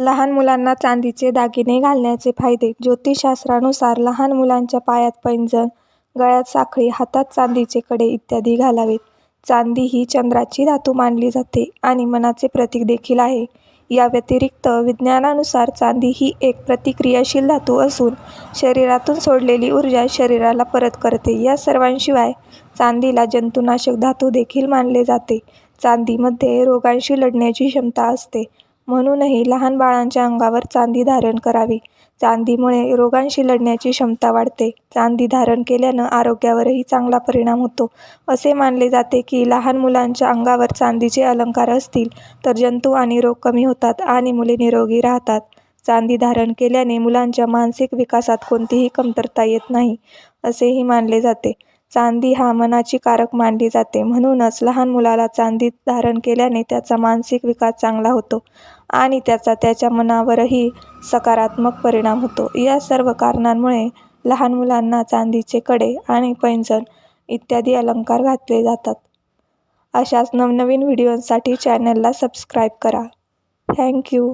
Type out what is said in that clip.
लहान मुलांना चांदीचे दागिने घालण्याचे फायदे. ज्योतिषशास्त्रानुसार लहान मुलांच्या पायात पैंजण गळ्यात साखळी हातात चांदीचे कडे इत्यादी घालावेत. चांदी ही चंद्राची धातू मानली जाते आणि मनाचे प्रतीक देखील आहे. या व्यतिरिक्त विज्ञानानुसार चांदी ही एक प्रतिक्रियाशील धातू असून शरीरातून सोडलेली ऊर्जा शरीराला परत करते. या सर्वांशिवाय चांदीला जंतुनाशक धातू देखील मानले जाते. चांदीमध्ये रोगांशी लढण्याची क्षमता असते. म्हणूनही लहान बाळांच्या अंगावर चांदी धारण करावी. चांदीमुळे रोगांशी लढण्याची क्षमता वाढते. चांदी धारण केल्यानं आरोग्यावरही चांगला परिणाम होतो. असे मानले जाते की लहान मुलांच्या अंगावर चांदीचे अलंकार असतील तर जंतू आणि रोग कमी होतात आणि मुले निरोगी राहतात. चांदी धारण केल्याने मुलांच्या मानसिक विकासात कोणतीही कमतरता येत नाही असेही मानले जाते. चांदी हा मनाची कारक मानली जाते. म्हणूनच लहान मुलाला चांदी धारण केल्याने त्याचा मानसिक विकास चांगला होतो आणि त्याचा त्याच्या मनावरही सकारात्मक परिणाम होतो. या सर्व कारणांमुळे लहान मुलांना चांदीचे कडे आणि पैंजण इत्यादी अलंकार घातले जातात. अशाच नवनवीन व्हिडिओंसाठी चॅनलला सबस्क्राईब करा. थँक्यू.